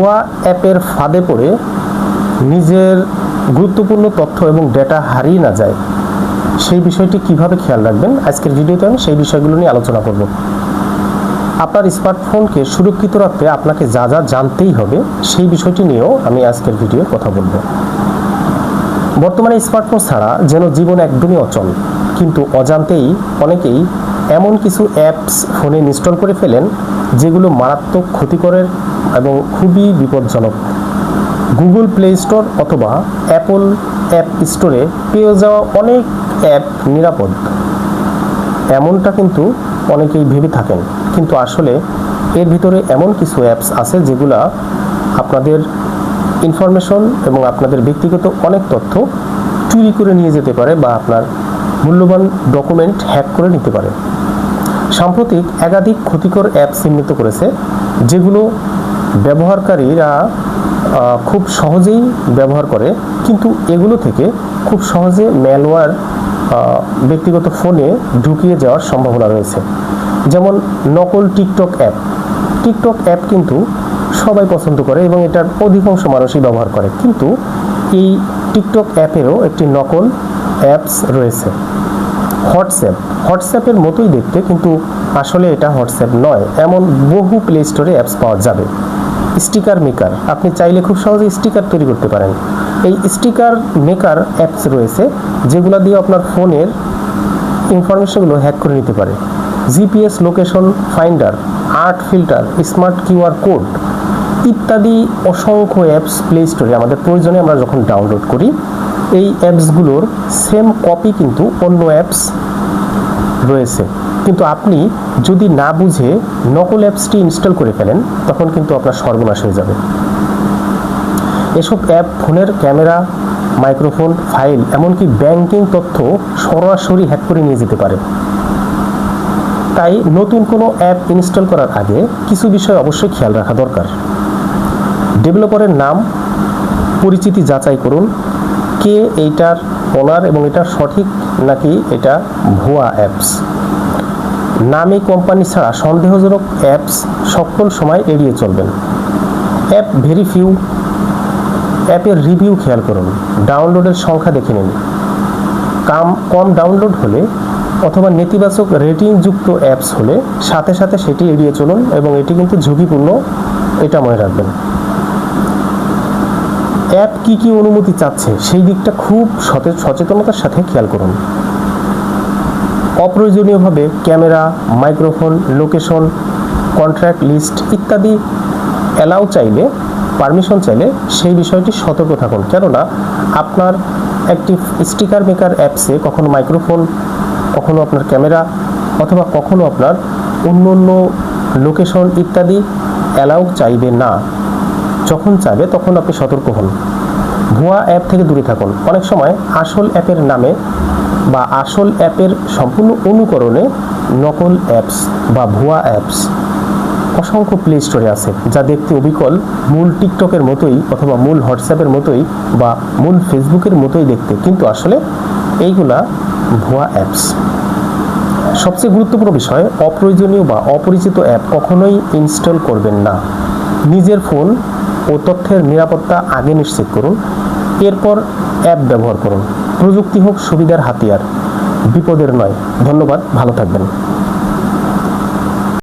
ভুয়া অ্যাপের ফাঁদে পড়ে নিজের গুরুত্বপূর্ণ তথ্য এবং ডেটা হারিয়ে না যায়, সেই বিষয়টি কীভাবে খেয়াল রাখবেন? আজকের ভিডিওতে আমি সেই বিষয়গুলো নিয়ে আলোচনা করব। আপনার স্মার্টফোনকে সুরক্ষিত রাখতে আপনাকে যা যা জানতেই হবে, সেই বিষয়টি নিয়েও আমি আজকের ভিডিও কথা বলব। বর্তমানে স্মার্টফোন ছাড়া যেন জীবন একদমই অচল, কিন্তু অজান্তেই অনেকেই এমন কিছু অ্যাপস ফোনে ইনস্টল করে ফেলেন, যেগুলো মারাত্মক ক্ষতিকরের এবং খুবই বিপজ্জনক। গুগল প্লে স্টোর অথবা অ্যাপল অ্যাপ স্টোরে পেয়ে যাওয়া অনেক অ্যাপ নিরাপদ। এমনটা কিন্তু অনেকেই ভেবে থাকেন। কিন্তু আসলে এর ভিতরে এমন কিছু অ্যাপস আছে যেগুলা আপনাদের ইনফরমেশন এবং আপনাদের ব্যক্তিগত অনেক তথ্য চুরি করে নিয়ে যেতে পারে বা আপনার মূল্যবান ডকুমেন্ট হ্যাক করে নিতে পারে। সাম্প্রতিক একাধিক ক্ষতিকর অ্যাপ চিহ্নিত করেছে, যেগুলো ব্যবহারকারীরা খুব সহজেই ব্যবহার করে, কিন্তু এগুলো থেকে খুব সহজে ম্যালওয়্যার ব্যক্তিগত ফোনে ঢুকিয়ে যাওয়ার সম্ভাবনা রয়েছে। যেমন নকল টিকটক অ্যাপ টিকটক অ্যাপ কিন্তু সবাই পছন্দ করে এবং এটার অধিকাংশ মানুষই ব্যবহার করে। কিন্তু এই টিকটক অ্যাপেরও একটি নকল অ্যাপস রয়েছে। হোয়াটসঅ্যাপ। হোয়াটসঅ্যাপের মতোই দেখতে, কিন্তু আসলে এটা হোয়াটসঅ্যাপ নয়। এমন বহু প্লে স্টোরে অ্যাপস পাওয়া যাবে। Sticker maker. আপনি চাইলে খুব সহজে স্টিকার তৈরি করতে পারেন। এই স্টিকার মেকার অ্যাপস রয়েছে, যেগুলো দিয়ে আপনার ফোনের ইনফরমেশনগুলো হ্যাক করে নিতে পারে। GPS location finder, art filter, smart QR code ইত্যাদি অসংখ্য অ্যাপস প্লে স্টোরে আমাদের প্রয়োজনে আমরা যখন ডাউনলোড করি, এই অ্যাপসগুলোর সেম কপি কিন্তু অন্য অ্যাপস রয়েছে। কিন্তু আপনি যদি না বুঝে নকল অ্যাপসটি ইনস্টল করে ফেলেন, তখন কিন্তু আপনার সর্বনাশ হয়ে যাবে। এসব অ্যাপ ফোনের ক্যামেরা, মাইক্রোফোন, ফাইল, এমনকি ব্যাংকিং তথ্য সরাসরি হ্যাক করে নিয়ে যেতে পারে। তাই নতুন কোনো অ্যাপ ইনস্টল করার আগে কিছু বিষয় অবশ্যই খেয়াল রাখা দরকার। ডেভেলপারের নাম, পরিচিতি যাচাই করুন, কে এইটার ওনার এবং এটা সঠিক নাকি এটা ভুয়া অ্যাপস। নামী কোম্পানি ছাড়া সন্দেহজনক অ্যাপস সকল সময় এড়িয়ে চলবেন। অ্যাপ ভেরিফিউ, অ্যাপের রিভিউ খেয়াল করুন, ডাউনলোডের সংখ্যা দেখে নিন। কাম, কম ডাউনলোড হলে অথবা নেতিবাচক রেটিংযুক্ত অ্যাপস হলে সাথে সাথে সেটি এড়িয়ে চলুন এবং এটি কিন্তু ঝুঁকিপূর্ণ, এটা মনে রাখবেন। অ্যাপ কি কি অনুমতি চাচ্ছে, সেই দিকটা খুব সচেতনতার সাথে খেয়াল করুন। অপ্রয়োজনীয়ভাবে camera, microphone, location contract list ইত্যাদি অ্যালাউ চাইলে পারমিশন চাইলে সেই বিষয়টি সতর্ক থাকুন। কেননা আপনার একটি স্টিকার মেকার অ্যাপসে কখনো মাইক্রোফোন কখনো আপনার ক্যামেরা, অথবা কখনো আপনার অন্য অন্য লোকেশন ইত্যাদি অ্যালাউ চাইবে না। যখন চাইবে তখন আপনি সতর্ক হন। ভুয়া অ্যাপ থেকে দূরে থাকুন। অনেক সময় আসল অ্যাপের নামে বা আসল অ্যাপের সম্পূর্ণ অনুকরণে নকল অ্যাপস বা ভুয়া অ্যাপস। অসংখ্য প্লে স্টোরে আছে যা দেখতে অবিকল, মূল টিকটকের মতোই অথবা মূল হোয়াটসঅ্যাপের মতোই বা মূল ফেসবুকের মতোই দেখতে, কিন্তু আসলে এইগুলা ভুয়া অ্যাপস। সবচেয়ে গুরুত্বপূর্ণ বিষয়, অপ্রয়োজনীয় বা অপরিচিত অ্যাপ কখনোই ইনস্টল করবেন না। নিজের ফোন ও তথ্যের নিরাপত্তা আগে নিশ্চিত করুন, এরপর অ্যাপ ব্যবহার করুন। প্রযুক্তি হোক সুবিধার হাতিয়ার। বিপদের নয়। ধন্যবাদ ভালো থাকবেন।